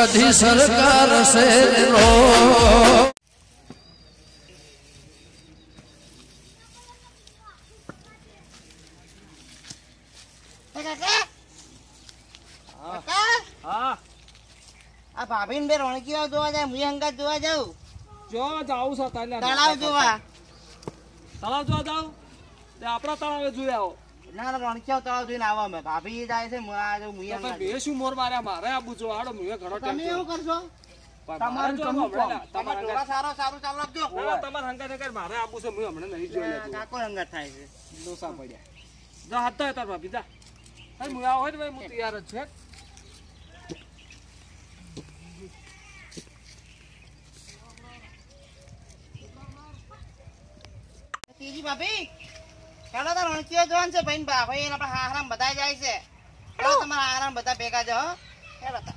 સધી સરકાર શેરો હા. આ ભાભી ને બે રણકીઓ જોવા જાય હું અંગાત જોવા જાઉં. જો જાઉં છો તાલે તળાવ જોવા. તળાવ જોવા જાવ તે આપણા તળાવે જોઈ આવો. ના ના તળાવ જોઈને આવો અમે. ભાભી જાય છે હું જો હું તો અંગાત શું મોર માર્યા મારે આબુ જો હાડો મેં ઘણો ટાઈમ તમે એવું કરશો? તમારું તમારું જો કમું. હમણાં કામ. તમારો તમારા ઢોળા સારો સારું ચાલુ રાખજો ના, તમારા હંગાતે કઈ મારે આબુ છે હું હમણાં નહીં જોઈ લેતું કાકો અંગાત થાય છે? ડોસા પડ્યા જા હતા તાર ભાભી જા. અરે હું હોય ને ભાઈ તૈયાર જ છે. ત્રીજી ભાભી? ચાલો તો રણકીઓ જોવાનું છે ભાઈ ભાઈ આપણા હારામ બધા જાય છે ચાલો તમારા હારામ બધા ભેગા જો હો. ચાલો તો.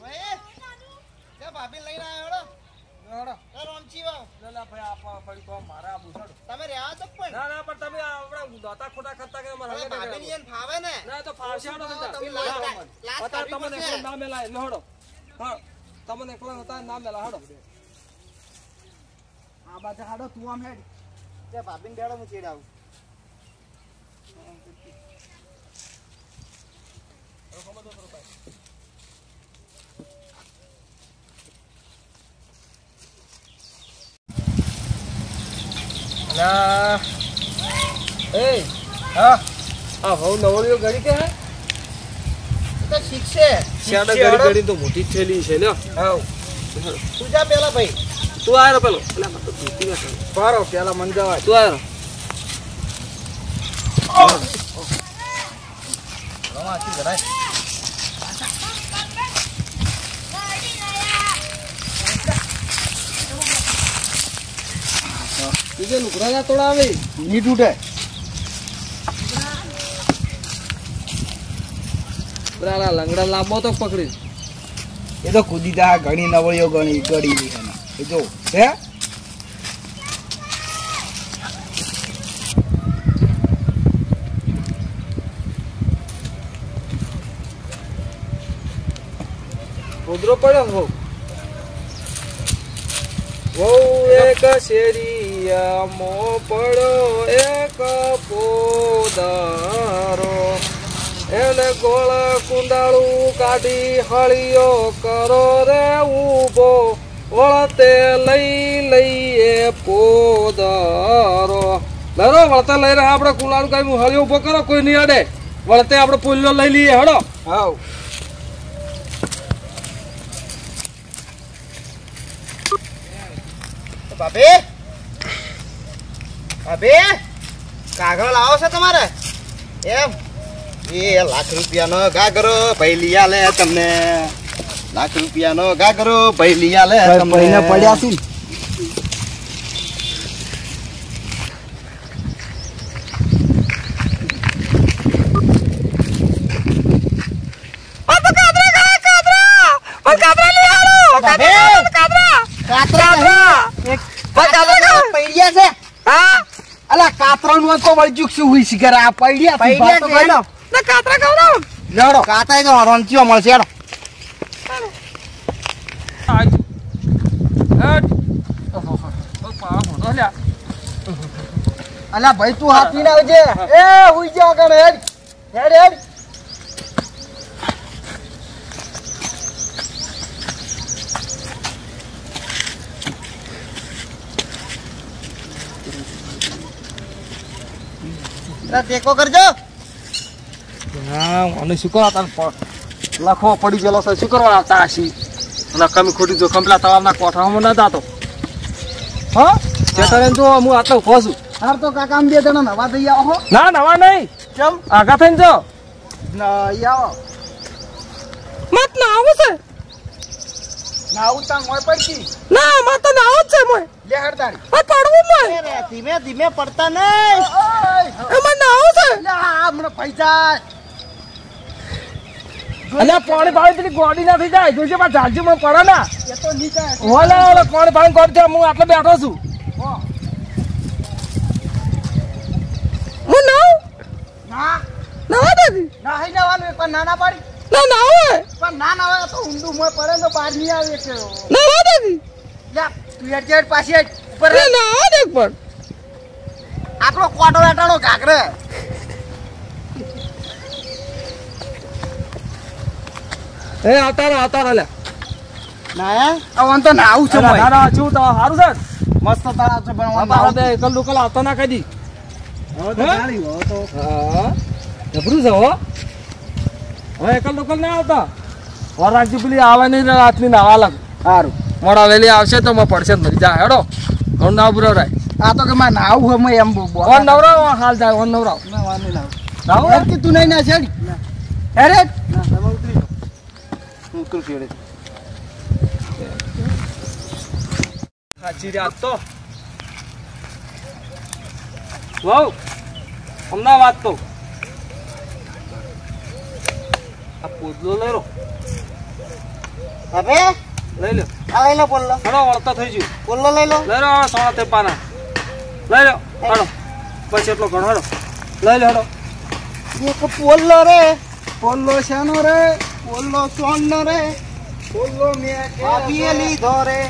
ભાઈ, જો ભાભી લઈને આવ્યો તમે રહ્યા છો પણ. ના ના પણ તમે આપણે દાતા ખોટા ખાતા કે ફાવે ને? તો ફાવશે તો તમને. ના મેલા એટલે હડો. હા તમને એકલા હતા ના મેલા હડો. આ બાજુ હાડો તું આમ હેડ. તે ભાભીને બેડો હું ચીડાવું અલા એ હા આ હવ નવરીઓ ગળી કે હે તો શીખશે શિયાળા ગળી ગળી તો મોટી જ છે ને તું જા પેલા ભાઈ તું આયો પેલો ભીતી ના પારો પેલા મન જવાય તું આયો રમાથી બીજે લુગડા ના તોડા આવે. ની તૂટે બરાલા લંગડા લાંબો તો પકડી. એ તો કૂદી તા ઘણી નવળીઓ ગણી ગળી છે એ જો હે? પડ્યો હો. વહુ એક શેરીયામો પડ્યો એક પોદારો. એને ગોળ કુંડાળું કાઢી હળિયો કરો રે ઊભો. વળતે લઈ લઈએ પોદારો. લરો વળતે લઈ રહ્યા આપણે કુંડાળું કાઢી હળિયો ઊભો કરો કોઈ નહીં અડે. વળતે આપણે પુલ્યો લઈ લઈએ હળો. હાવ ભાભી ભાભી કાગળ લાવો છો તમારે? એમ? એ લાખ રૂપિયાનો ગાગરો પહેલી આલે તમને. લાખ રૂપિયાનો ગાગરો પહેલી આલે તમને. પડ્યા છે ને. પૈડિયા છે. અલા કાતરણમાં તો વળજુક શું હુઈ શિખર આ પડ્યા ભાત તો પૈડિયા ગયો. છે. લડો કાતા તો રણચીઓ મળશે હેડો. અલા ભાઈ તું હાથ પીને આવજે. એ હુઈ જા આગળ હેડ. હેડ હેડ. ટેકો કરજો. મને શું કરવા તાર લખવો પડી ગયેલો છે. શું કરવા આવતા હશી અને કમી ખોટી જો કંપલા તળાવના કોઠામાં ના જાતો. હા? ચેતન જો હું આટલો ઊભો છું. હાર તો કાકા બે જણા નવા થઈ આવો ના નવા નહીં. કેમ? આગા થઈને જો. નહીં આવો. મત ના આવું છે. ના આવું તાર મોય પડતી. ના મત તો નાવ છે મોય. લે પડવું મોય. અરે, ધીમે ધીમે પડતા નહીં. એમાં ના આવું છે. લે આ હમણાં પૈસા અને પાણી પાણી પેલી ગોડી ના જાય. જોઈશે પાછા ઝાલજી મને પડે ના. એ તો નીચે ઓલે ઓલે પાણી પાણી ગોડી છે. હું આટલે બેઠો છું. હું. નાવ ના. નાવા દાદી ના હઈ જવાનું પણ ના ના પાડી. ના નાવે પણ ના ના હોય તો ઊંડું મોય પડે તો બહાર નહીં આવે કે. નાવા દાદી જા તું હેડ પાછી ઉપર ના હોય દેખ પણ. આપણો કોટો વેટાણો ઘાકરે એ આવતા રહો આવતા રહો લે ના આવન તો નાવું છે અરે મોય. ના ના છું તો સારું છે. મસ્ત તારા છે પણ મારા. બે એકલ દુકલ આવતા ના કદી હવે તો ગાડી, હો તો હા. જબરું છે હો. હવે એકલ દુકલ ના આવતા. વરાજી પેલી આવે નહીં રાતની નાવા લાગ. સારું. મોડા વેલી આવશે તો માં પડશે મરી જાય. હેડો. હું ના આ તો કે માં નાવું મોય એમ બો- બો- ઓન નવરાવ હાલ જાય ઓન નવરાવ. ના વાંધો નહીં નાવો હેડ કે તું નહીં ના છેડ. હેડ. ના તમે ઉતરી જાઓ હું ઉતરું છું એડે. રાત તો. વહુ હમણાં વાત તો. આ પોદલો લઈ લો. હવે? લઈ લો. આ લઈ લો પોલ્લો હેડો વળતા થઈ ગયું. પોલ્લો લઈ લો. લઈ લો આ સોના તે પાના લઈ લો. હેડો બસ એટલો ઘણો હડો લઈ લો હેડો એક પોલ્લો રે. પોલ્લો શાનો રે? પોલ્લો સોન રે? પોલ્લો મેં પીએલી લીધો રે.